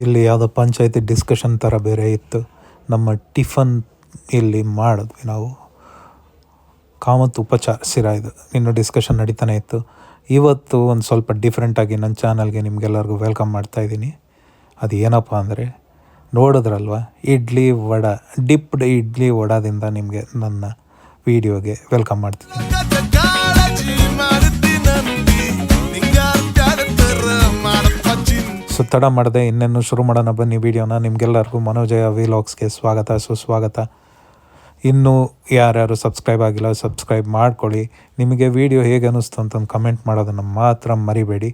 ಇಲ್ಲಿ ಯಾವುದೋ ಪಂಚಾಯತಿ ಡಿಸ್ಕಷನ್ ಥರ ಬೇರೆ ಇತ್ತು. ನಮ್ಮ ಟಿಫನ್ ಇಲ್ಲಿ ಮಾಡಿದ್ವಿ ನಾವು. ಕಾಮತ್ ಉಪಚಾರ ಸಿರಾ ಇದು. ಇನ್ನೂ ಡಿಸ್ಕಷನ್ ನಡೀತಾನೆ ಇತ್ತು. ಇವತ್ತು ಒಂದು ಸ್ವಲ್ಪ ಡಿಫ್ರೆಂಟಾಗಿ ನನ್ನ ಚಾನಲ್ಗೆ ನಿಮಗೆಲ್ಲರಿಗೂ ವೆಲ್ಕಮ್ ಮಾಡ್ತಾ ಇದ್ದೀನಿ. ಅದು ಏನಪ್ಪ ಅಂದರೆ, ನೋಡಿದ್ರಲ್ವ? ಇಡ್ಲಿ ವಡ ಡಿಪ್ಡ್ ಇಡ್ಲಿ ವಡಾದಿಂದ ನಿಮಗೆ ನನ್ನ ವೀಡಿಯೋಗೆ ವೆಲ್ಕಮ್ ಮಾಡ್ತಿದ್ದೀನಿ. ಸೊ ತಡ ಮಾಡದೆ ಇನ್ನೇನು ಶುರು ಮಾಡೋಣ ಬನ್ನಿ ವಿಡಿಯೋನ. ನಿಮಗೆಲ್ಲರಿಗೂ ಮನೋಜಯ ವಿಲಾಗ್ಸ್ಗೆ ಸ್ವಾಗತ, ಸುಸ್ವಾಗತ. ಇನ್ನೂ ಯಾರ್ಯಾರು ಸಬ್ಸ್ಕ್ರೈಬ್ ಆಗಿಲ್ಲ ಸಬ್ಸ್ಕ್ರೈಬ್ ಮಾಡ್ಕೊಳ್ಳಿ. ನಿಮಗೆ ವಿಡಿಯೋ ಹೇಗೆ ಅನ್ನಿಸ್ತು ಅಂತಂದು ಕಮೆಂಟ್ ಮಾಡೋದನ್ನು ಮಾತ್ರ ಮರಿಬೇಡಿ.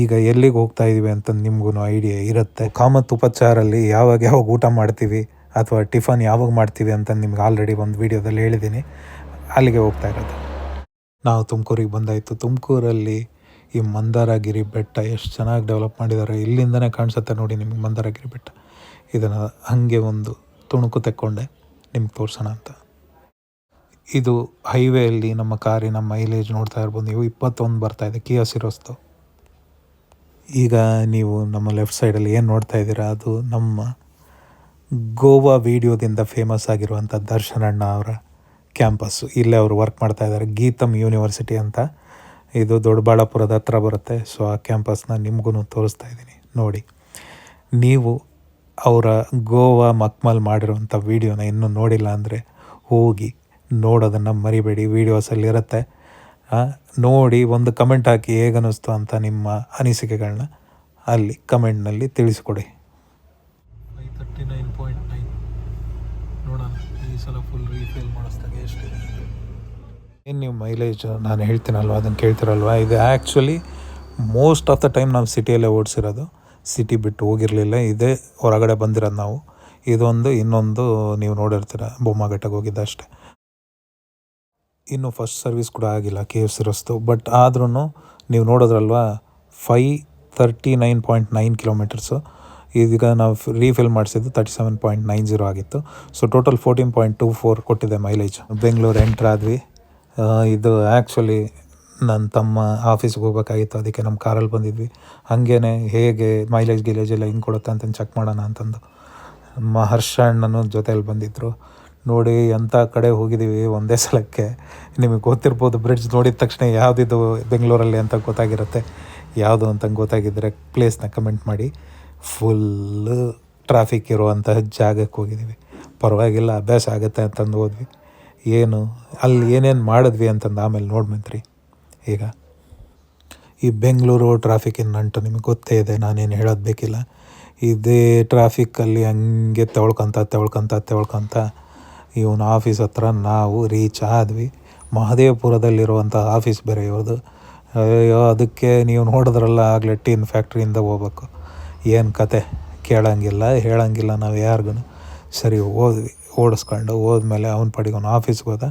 ಈಗ ಎಲ್ಲಿಗೆ ಹೋಗ್ತಾ ಇದ್ದೀವಿ ಅಂತ ನಿಮಗೂ ಐಡಿಯಾ ಇರುತ್ತೆ. ಕಾಮತ್ ಉಪಚಾರಲ್ಲಿ ಯಾವಾಗ ಯಾವಾಗ ಊಟ ಮಾಡ್ತೀವಿ ಅಥವಾ ಟಿಫನ್ ಯಾವಾಗ ಮಾಡ್ತೀವಿ ಅಂತ ನಿಮ್ಗೆ ಆಲ್ರೆಡಿ ಒಂದು ವಿಡಿಯೋದಲ್ಲಿ ಹೇಳಿದ್ದೀನಿ. ಅಲ್ಲಿಗೆ ಹೋಗ್ತಾ ಇರೋದು. ನಾವು ತುಮಕೂರಿಗೆ ಬಂದಾಯಿತು. ತುಮಕೂರಲ್ಲಿ ಈ ಮಂದಾರಗಿರಿ ಬೆಟ್ಟ ಎಷ್ಟು ಚೆನ್ನಾಗಿ ಡೆವಲಪ್ ಮಾಡಿದ್ದಾರೆ. ಇಲ್ಲಿಂದನೇ ಕಾಣಿಸುತ್ತೆ ನೋಡಿ ನಿಮಗೆ ಮಂದಾರಗಿರಿ ಬೆಟ್ಟ. ಇದನ್ನು ಹಾಗೆ ಒಂದು ತುಣುಕು ತೆಕ್ಕೊಂಡೆ, ನಿಮ್ಗೆ ತೋರಿಸೋಣ ಅಂತ. ಇದು ಹೈವೇಯಲ್ಲಿ ನಮ್ಮ ಕಾರಿನ ಮೈಲೇಜ್ ನೋಡ್ತಾ ಇರ್ಬೋದು. ನೀವು ಇಪ್ಪತ್ತೊಂದು ಬರ್ತಾ ಇದೆ ಕಿಯಾ ಈಗ ನೀವು ನಮ್ಮ ಲೆಫ್ಟ್ ಸೈಡಲ್ಲಿ ಏನು ನೋಡ್ತಾ ಇದ್ದೀರಾ? ಅದು ನಮ್ಮ ಗೋವಾ ವಿಡಿಯೋದಿಂದ ಫೇಮಸ್ ಆಗಿರುವಂಥ ದರ್ಶನಣ್ಣ ಅವರ ಕ್ಯಾಂಪಸ್ಸು ಇಲ್ಲೇ ಅವರು ವರ್ಕ್ ಮಾಡ್ತಾ ಇದ್ದಾರೆ, ಗೀತಮ್ ಯೂನಿವರ್ಸಿಟಿ ಅಂತ. ಇದು ದೊಡ್ಡಬಳ್ಳಾಪುರದ ಹತ್ರ ಬರುತ್ತೆ. ಸೊ ಆ ಕ್ಯಾಂಪಸ್ನ ನಿಮಗೂ ತೋರಿಸ್ತಾ ಇದ್ದೀನಿ. ನೋಡಿ. ನೀವು ಅವರ ಗೋವಾ ಮಕ್ಮಲ್ ಮಾಡಿರುವಂಥ ವೀಡಿಯೋನ ಇನ್ನೂ ನೋಡಿಲ್ಲ ಅಂದರೆ ಹೋಗಿ ನೋಡೋದನ್ನು ಮರಿಬೇಡಿ. ವೀಡಿಯೋಸಲ್ಲಿರುತ್ತೆ ನೋಡಿ ಒಂದು ಕಮೆಂಟ್ ಹಾಕಿ ಹೇಗನ್ನಿಸ್ತು ಅಂತ ನಿಮ್ಮ ಅನಿಸಿಕೆಗಳನ್ನ ಅಲ್ಲಿ ಕಮೆಂಟ್ನಲ್ಲಿ ತಿಳಿಸಿಕೊಡಿ. ತರ್ಟಿ ನೈನ್ ಪಾಯಿಂಟ್ ಈ ಸಲ ಫುಲ್ ರೀಫಿಲ್ ಮಾಡಿಸ್ದಾಗ ಎಷ್ಟಿದೆ? ಏನು ನೀವು ಮೈಲೇಜ್ ನಾನು ಹೇಳ್ತೀನಲ್ವ? ಅದನ್ನು ಕೇಳ್ತಿರಲ್ವ? ಇದು actually most of the time ನಾವು ಸಿಟಿಯಲ್ಲೇ ಓಡಿಸಿರೋದು. ಸಿಟಿ ಬಿಟ್ಟು ಹೋಗಿರಲಿಲ್ಲ. ಇದೇ ಹೊರಗಡೆ ಬಂದಿರೋದು ನಾವು. ಇದೊಂದು, ಇನ್ನೊಂದು ನೀವು ನೋಡಿರ್ತೀರ. ಬೊಮ್ಮಘಟ್ಟಕ್ಕೆ ಹೋಗಿದ್ದ ಅಷ್ಟೇ. ಇನ್ನು ಫಸ್ಟ್ ಸರ್ವಿಸ್ ಕೂಡ ಆಗಿಲ್ಲ ಕೆ ಎಫ್ ಸಿರಸ್ತು ಬಟ್ ಆದ್ರೂ ನೀವು ನೋಡೋದ್ರಲ್ವಾ? Five thirty nine point nine kilometres ಇದೀಗ ನಾವು ರೀಫಿಲ್ ಮಾಡಿಸಿದ್ದು thirty seven point nine zero ಆಗಿತ್ತು. So total fourteen point two four ಕೊಟ್ಟಿದೆ ಮೈಲೇಜ್ ಬೆಂಗಳೂರು ಎಂಟ್ರ್ ಆದ್ವಿ. ಇದು ಆ್ಯಕ್ಚುಲಿ ನನ್ನ ತಮ್ಮ ಆಫೀಸ್ಗೆ ಹೋಗ್ಬೇಕಾಗಿತ್ತು. ಅದಕ್ಕೆ ನಮ್ಮ ಕಾರಲ್ಲಿ ಬಂದಿದ್ವಿ. ಹಾಗೇನೆ ಹೇಗೆ ಮೈಲೇಜ್ ಗಿಲೇಜ್ ಎಲ್ಲ ಹಿಂಗೆ ಕೊಡುತ್ತೆ ಅಂತ ಚೆಕ್ ಮಾಡೋಣ ಅಂತಂದು. ಮಹರ್ಷ ಹರ್ಷ ಅಣ್ಣನು ಜೊತೆಯಲ್ಲಿ ಬಂದಿದ್ದರು ನೋಡಿ ಎಂಥ ಕಡೆ ಹೋಗಿದ್ದೀವಿ ಒಂದೇ ಸಲಕ್ಕೆ. ನಿಮಗೆ ಗೊತ್ತಿರ್ಬೋದು ಬ್ರಿಡ್ಜ್ ನೋಡಿದ ತಕ್ಷಣ ಯಾವುದಿದು ಬೆಂಗಳೂರಲ್ಲಿ ಅಂತ ಗೊತ್ತಾಗಿರುತ್ತೆ. ಯಾವುದು ಅಂತ ಗೊತ್ತಾಗಿದ್ದರೆ ಪ್ಲೇಸ್ನ ಕಮೆಂಟ್ ಮಾಡಿ. ಫುಲ್ಲು ಟ್ರಾಫಿಕ್ ಇರುವಂತಹ ಜಾಗಕ್ಕೆ ಹೋಗಿದ್ದೀವಿ ಪರವಾಗಿಲ್ಲ, ಅಭ್ಯಾಸ ಆಗುತ್ತೆ ಅಂತಂದು ಹೋದ್ವಿ. ಏನು, ಅಲ್ಲಿ ಏನೇನು ಮಾಡಿದ್ವಿ ಅಂತಂದು ಆಮೇಲೆ ನೋಡ್ಬಂತ್ರಿ ಈಗ ಈ ಬೆಂಗಳೂರು ಟ್ರಾಫಿಕ್ಕಿನ ನಂಟು, ನಿಮಗೆ ಗೊತ್ತೇ ಇದೆ, ನಾನೇನು ಹೇಳೋದು ಬೇಕಿಲ್ಲ. ಇದೇ ಟ್ರಾಫಿಕ್ಕಲ್ಲಿ ಹಂಗೆ ತೊಳ್ಕೊಂತ ತೊಳ್ಕೊಂತ ತೊಳ್ಕೊಂತ ಇವನ ಆಫೀಸ್ ಹತ್ರ ನಾವು ರೀಚ್ ಆದ್ವಿ. ಮಹದೇವಪುರದಲ್ಲಿರುವಂಥ ಆಫೀಸ್ ಬೇರೆ ಇವ್ರದ್ದು ಅಯ್ಯೋ ಅದಕ್ಕೆ ನೀವು ನೋಡಿದ್ರಲ್ಲ, ಆಗಲೇ ಟೀನ್ ಫ್ಯಾಕ್ಟ್ರಿಯಿಂದ ಹೋಗ್ಬೇಕು. ಏನು ಕತೆ? ಕೇಳೋಂಗಿಲ್ಲ, ಹೇಳೋಂಗಿಲ್ಲ ನಾವು ಯಾರಿಗೂ ಸರಿ, ಓದ್ವಿ. ಓಡಿಸ್ಕೊಂಡು ಹೋದ್ಮೇಲೆ ಅವನ ಪಾಡಿಗೆ ಆಫೀಸ್ಗೆ ಹೋದ.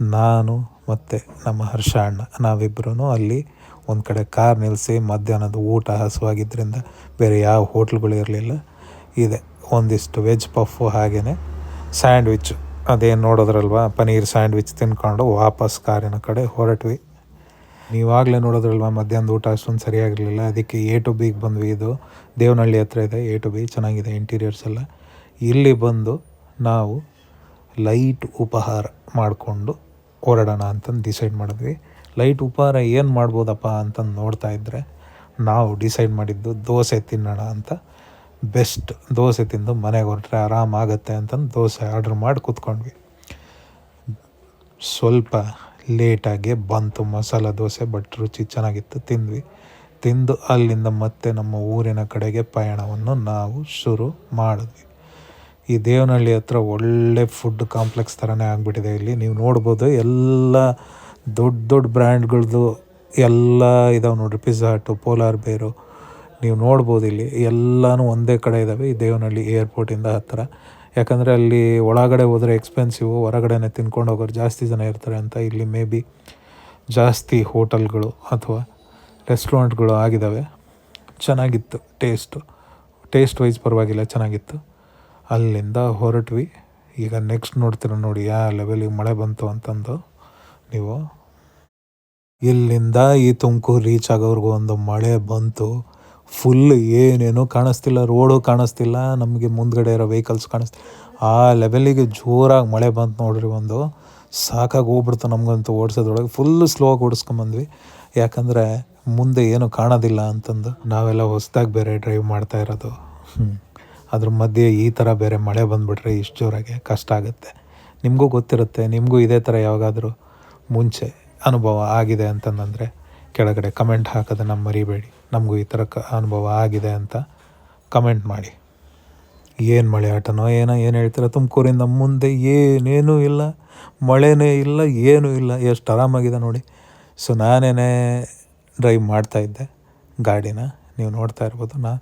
ನಾನು ಮತ್ತು ನಮ್ಮ ಹರ್ಷ ಅಣ್ಣ ನಾವಿಬ್ಬರೂ ಅಲ್ಲಿ ಒಂದು ಕಡೆ ಕಾರ್ ನಿಲ್ಲಿಸಿ ಮಧ್ಯಾಹ್ನದ ಊಟ ಹಸುವಾಗಿದ್ದರಿಂದ ಬೇರೆ ಯಾವ ಹೋಟ್ಲ್ಗಳು ಇರಲಿಲ್ಲ. ಇದೆ. ಒಂದಿಷ್ಟು ವೆಜ್ ಪಫು ಹಾಗೆಯೇ ಸ್ಯಾಂಡ್ವಿಚ್. ಅದೇನು ನೋಡೋದ್ರಲ್ವ? ಪನೀರ್ ಸ್ಯಾಂಡ್ವಿಚ್ ತಿನ್ಕೊಂಡು ವಾಪಸ್ ಕಾರಿನ ಕಡೆ ಹೊರಟ್ವಿ. ನೀವಾಗಲೇ ನೋಡೋದ್ರಲ್ವ ಮಧ್ಯಾಹ್ನದ ಊಟ ಅಷ್ಟೊಂದು ಸರಿಯಾಗಿರಲಿಲ್ಲ. ಅದಕ್ಕೆ ಎ ಟು ಬಿಗೆ ಬಂದ್ವಿ ಇದು. ದೇವನಹಳ್ಳಿ ಹತ್ರ ಇದೆ ಎ ಟು ಬಿ ಚೆನ್ನಾಗಿದೆ ಇಂಟೀರಿಯರ್ಸ್ ಎಲ್ಲ. ಇಲ್ಲಿ ಬಂದು ನಾವು ಲೈಟ್ ಉಪಹಾರ ಮಾಡಿಕೊಂಡು ಹೊರಡೋಣ ಅಂತಂದು ಡಿಸೈಡ್ ಮಾಡಿದ್ವಿ. ಲೈಟ್ ಉಪಹಾರ ಏನು ಮಾಡ್ಬೋದಪ್ಪ ಅಂತಂದು ನೋಡ್ತಾ ಇದ್ದರೆ ನಾವು ಡಿಸೈಡ್ ಮಾಡಿದ್ದು ದೋಸೆ ತಿನ್ನೋಣ ಅಂತ. ಬೆಸ್ಟ್ ದೋಸೆ ತಿಂದು ಮನೆಗೆ ಹೊರಟ್ರೆ ಆರಾಮಾಗತ್ತೆ ಅಂತಂದು ದೋಸೆ ಆರ್ಡ್ರ್ ಮಾಡಿ ಕೂತ್ಕೊಂಡ್ವಿ. ಸ್ವಲ್ಪ ಲೇಟಾಗಿ ಬಂತು ಮಸಾಲ ದೋಸೆ ಬಟ್ ರುಚಿ ಚೆನ್ನಾಗಿತ್ತು, ತಿಂದ್ವಿ. ತಿಂದು ಅಲ್ಲಿಂದ ಮತ್ತೆ ನಮ್ಮ ಊರಿನ ಕಡೆಗೆ ಪಯಣವನ್ನು ನಾವು ಶುರು ಮಾಡಿದ್ವಿ. ಈ ದೇವನಹಳ್ಳಿ ಹತ್ರ ಒಳ್ಳೆ ಫುಡ್ ಕಾಂಪ್ಲೆಕ್ಸ್ ಥರನೇ ಆಗಿಬಿಟ್ಟಿದೆ ಇಲ್ಲಿ. ನೀವು ನೋಡ್ಬೋದು ಎಲ್ಲ ದೊಡ್ಡ ದೊಡ್ಡ ಬ್ರ್ಯಾಂಡ್ಗಳದ್ದು ಎಲ್ಲ ಇದಾವೆ ನೋಡಿರಿ. ಪಿಜ್ಜಾ ಹಟ್ಟು ಪೋಲಾರ್ ಬೇರು ನೀವು ನೋಡ್ಬೋದು ಇಲ್ಲಿ. ಎಲ್ಲನೂ ಒಂದೇ ಕಡೆ ಇದ್ದಾವೆ ಈ ದೇವನಹಳ್ಳಿ ಏರ್ಪೋರ್ಟಿಂದ ಹತ್ತಿರ ಯಾಕಂದರೆ ಅಲ್ಲಿ ಒಳಗಡೆ ಹೋದರೆ ಎಕ್ಸ್ಪೆನ್ಸಿವು ಹೊರಗಡೆನೆ ತಿನ್ಕೊಂಡು ಹೋಗೋರು ಜಾಸ್ತಿ ಜನ ಇರ್ತಾರೆ ಅಂತ ಇಲ್ಲಿ ಮೇ ಬಿ ಜಾಸ್ತಿ ಹೋಟೆಲ್ಗಳು ಅಥವಾ ರೆಸ್ಟೋರೆಂಟ್ಗಳು ಆಗಿದ್ದಾವೆ ಚೆನ್ನಾಗಿತ್ತು ಟೇಸ್ಟು ಟೇಸ್ಟ್ ವೈಸ್ ಪರವಾಗಿಲ್ಲ, ಚೆನ್ನಾಗಿತ್ತು. ಅಲ್ಲಿಂದ ಹೊರಟ್ವಿ. ಈಗ ನೆಕ್ಸ್ಟ್ ನೋಡ್ತೀರ ನೋಡಿ ಯಾವ ಲೆವೆಲಿಗೆ ಮಳೆ ಬಂತು ಅಂತಂದು ನೀವು. ಇಲ್ಲಿಂದ ಈ ತುಮಕೂರು ರೀಚ್ ಆಗೋವ್ರಿಗೂ ಒಂದು ಮಳೆ ಬಂತು. ಫುಲ್ ಏನೇನೂ ಕಾಣಿಸ್ತಿಲ್ಲ ರೋಡು ಕಾಣಿಸ್ತಿಲ್ಲ, ನಮಗೆ ಮುಂದ್ಗಡೆ ಇರೋ ವೆಹಿಕಲ್ಸ್ ಕಾಣಿಸ್ತಿಲ್ಲ. ಆ ಲೆವೆಲಿಗೆ ಜೋರಾಗಿ ಮಳೆ ಬಂತು ನೋಡ್ರಿ ಒಂದು. ಸಾಕಾಗಿ ಹೋಗ್ಬಿಡ್ತು ನಮಗಂತೂ ಓಡಿಸೋದ್ರೊಳಗೆ. ಫುಲ್ ಸ್ಲೋ ಆಗಿ ಓಡಿಸ್ಕೊಂಬಂದ್ವಿ. ಯಾಕಂದರೆ ಮುಂದೆ ಏನು ಕಾಣೋದಿಲ್ಲ ಅಂತಂದು. ನಾವೆಲ್ಲ ಹೊಸ್ದಾಗಿ ಬೇರೆ ಡ್ರೈವ್ ಮಾಡ್ತಾ ಇರೋದು. ಹ್ಞೂ ಅದ್ರ ಮಧ್ಯೆ ಈ ಥರ ಬೇರೆ ಮಳೆ ಬಂದುಬಿಟ್ರೆ ಇಷ್ಟು ಜೋರಾಗಿ ಕಷ್ಟ ಆಗುತ್ತೆ. ನಿಮಗೂ ಗೊತ್ತಿರುತ್ತೆ, ನಿಮಗೂ ಇದೇ ಥರ ಯಾವಾಗಾದರೂ ಮುಂಚೆ ಅನುಭವ ಆಗಿದೆ ಅಂತಂದರೆ ಕೆಳಗಡೆ ಕಮೆಂಟ್ ಹಾಕೋದನ್ನು ಮರಿಬೇಡಿ. ನಮಗೂ ಈ ಥರ ಕ, ಅನುಭವ ಆಗಿದೆ ಅಂತ ಕಮೆಂಟ್ ಮಾಡಿ. ಏನು ಮಳೆ ಆಟನೋ ಏನೋ, ಏನು ಹೇಳ್ತೀರ ತುಮಕೂರಿಂದ ಮುಂದೆ ಏನೇನೂ ಇಲ್ಲ, ಮಳೆನೇ ಇಲ್ಲ, ಏನೂ ಇಲ್ಲ, ಎಷ್ಟು ಆರಾಮಾಗಿದೆ ನೋಡಿ. ಸೊ ನಾನೇನೇ ಡ್ರೈವ್ ಮಾಡ್ತಾಯಿದ್ದೆ ಗಾಡಿನ. ನೀವು ನೋಡ್ತಾ ಇರ್ಬೋದು. ನಾ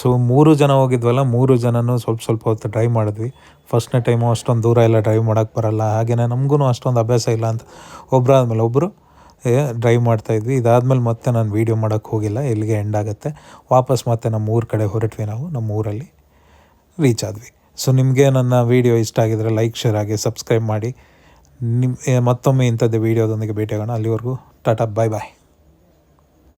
ಸೊ ಮೂರು ಜನ ಹೋಗಿದ್ವಲ್ಲ, ಮೂರು ಜನನೂ ಸ್ವಲ್ಪ ಸ್ವಲ್ಪ ಹೊತ್ತು ಡ್ರೈವ್ ಮಾಡಿದ್ವಿ. ಫಸ್ಟ್ನೇ ಟೈಮು ಅಷ್ಟೊಂದು ದೂರ ಎಲ್ಲ ಡ್ರೈವ್ ಮಾಡೋಕ್ಕೆ ಬರಲ್ಲ. ಹಾಗೆಯೇ ನಮಗೂ ಅಷ್ಟೊಂದು ಅಭ್ಯಾಸ ಇಲ್ಲ ಅಂತ ಒಬ್ಬರಾದ್ಮೇಲೆ ಒಬ್ಬರು ಡ್ರೈವ್ ಮಾಡ್ತಾಯಿದ್ವಿ ಇದಾದಮೇಲೆ ಮತ್ತೆ ನಾನು ವೀಡಿಯೋ ಮಾಡೋಕ್ಕೆ ಹೋಗಿಲ್ಲ. ಎಲ್ಲಿಗೆ ಎಂಡ್ ಆಗುತ್ತೆ? ವಾಪಸ್ ಮತ್ತೆ ನಮ್ಮ ಊರ ಕಡೆ ಹೊರಟ್ವಿ ನಾವು. ನಮ್ಮ ಊರಲ್ಲಿ ರೀಚ್ ಆದ್ವಿ. ಸೊ ನಿಮಗೆ ನನ್ನ ವೀಡಿಯೋ ಇಷ್ಟ ಆಗಿದರೆ ಲೈಕ್ ಶೇರ್ ಆಗಿ ಸಬ್ಸ್ಕ್ರೈಬ್ ಮಾಡಿ. ನಿಮ್ಮ ಮತ್ತೊಮ್ಮೆ ಇಂಥದ್ದೇ ವೀಡಿಯೋದೊಂದಿಗೆ ಭೇಟಿಯಾಗೋಣ. ಅಲ್ಲಿವರೆಗೂ ಟಾಟಾ ಬಾಯ್ ಬಾಯ್